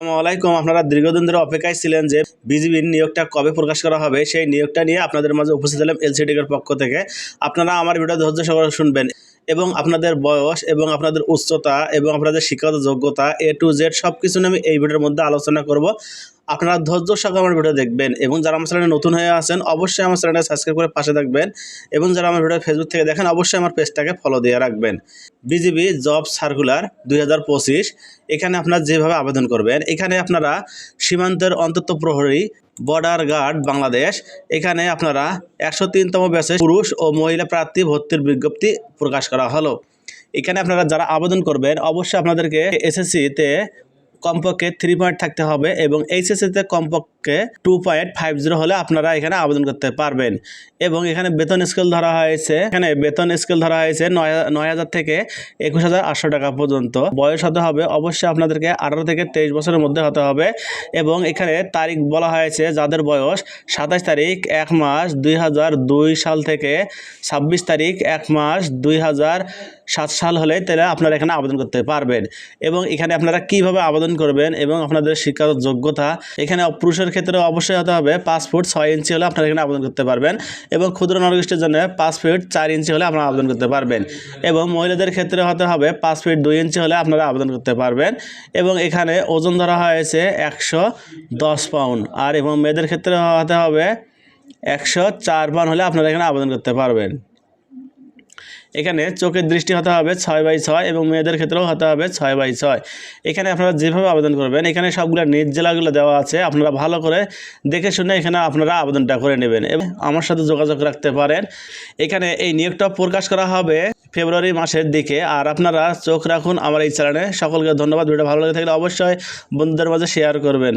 আসসালামু আলাইকুম। আপনারা দীর্ঘদিন ধরে অপেক্ষায় ছিলেন যে বিজিবির নিয়োগটা কবে প্রকাশ করা হবে, সেই নিয়োগটা নিয়ে আপনাদের মাঝে উপস্থিত হলাম এলসিডির পক্ষ থেকে। আপনারা আমার ভিডিও ধৈর্য সহকারে শুনবেন এবং আপনাদের বয়স এবং আপনাদের উচ্চতা এবং আপনাদের শিক্ষাগত যোগ্যতা এ টু জেড সব কিছু নিয়ে আমি এই ভিডিওর মধ্যে আলোচনা করব। আপনারা ধৈর্য সহকারে আমার ভিডিও দেখবেন এবং যারা আমার চ্যানেলে নতুন হয়ে আছেন, অবশ্যই আমার চ্যানেলটা সাবস্ক্রাইব করে পাশে থাকবেন এবং যারা আমার ভিডিও ফেসবুক থেকে দেখেন, অবশ্যই আমার পেজটাকে ফলো দিয়ে রাখবেন। বিজিবি জব সার্কুলার দুই হাজার পঁচিশ, এখানে আপনারা যেভাবে আবেদন করবেন, এখানে আপনারা সীমান্তের অন্তত প্রহরী বর্ডার গার্ড বাংলাদেশ, এখানে আপনারা একশো তিনতম ব্যাচে পুরুষ ও মহিলা প্রার্থী ভর্তির বিজ্ঞপ্তি প্রকাশ করা হলো। এখানে আপনারা যারা আবেদন করবেন, অবশ্যই আপনাদেরকে এসএসসিতে কমপক্ষে থ্রি পয়েন্ট থাকতে হবে এবং এইচএসসিতে কমপক্ষে টু পয়েন্ট ফাইভ জিরো হলে আপনারা এখানে আবেদন করতে পারবেন। এবং এখানে বেতন স্কেল ধরা হয়েছে। এখানে বেতন স্কেল ধরা হয়েছে নয় হাজার থেকে একুশ হাজার আটশো টাকা পর্যন্ত। বয়স হতে হবে অবশ্যই আপনাদেরকে আঠারো থেকে তেইশ বছরের মধ্যে হতে হবে। এবং এখানে তারিখ বলা হয়েছে যাদের বয়স সাতাশ তারিখ এক মাস দুই হাজার দুই সাল থেকে ছাব্বিশ তারিখ এক মাস দুই হাজার সাত সাল হলে তাহলে আপনারা এখানে আবেদন করতে পারবেন। এবং এখানে আপনারা কীভাবে আবেদন করবেন এবং আপনাদের শিক্ষাগত যোগ্যতা, এখানে পুরুষের ক্ষেত্রে অবশ্যই হতে হবে পাঁচ ফুট ছয় ইঞ্চি হলে আপনারা এখানে আবেদন করতে পারবেন এবং ক্ষুদ্র নরগোষ্ঠীর জন্য পাঁচ ফিট চার ইঞ্চি হলে আপনারা আবেদন করতে পারবেন এবং মহিলাদের ক্ষেত্রে হতে হবে পাঁচ ফিট দুই ইঞ্চি হলে আপনারা আবেদন করতে পারবেন এবং এখানে ওজন ধরা হয়েছে একশো দশ পাউন্ড আর এবং মেয়েদের ক্ষেত্রে হতে হবে একশো চার পাউন্ড হলে আপনারা এখানে আবেদন করতে পারবেন। এখানে চোখের দৃষ্টি হতে হবে ছয় বাই ছয় এবং মেয়েদের ক্ষেত্রেও হতে হবে ছয় বাই ছয়। এখানে আপনারা যেভাবে আবেদন করবেন, এখানে সবগুলো নিজ জেলাগুলো দেওয়া আছে, আপনারা ভালো করে দেখে শুনে এখানে আপনারা আবেদনটা করে নেবেন এবং আমার সাথে যোগাযোগ রাখতে পারেন। এখানে এই নিয়োগটা প্রকাশ করা হবে ফেব্রুয়ারি মাসের দিকে, আর আপনারা চোখ রাখুন আমার এই চ্যানেলে। সকলকে ধন্যবাদ ভিডিও ভালো লাগে থাকলে অবশ্যই বন্ধুদের মাঝে শেয়ার করবেন।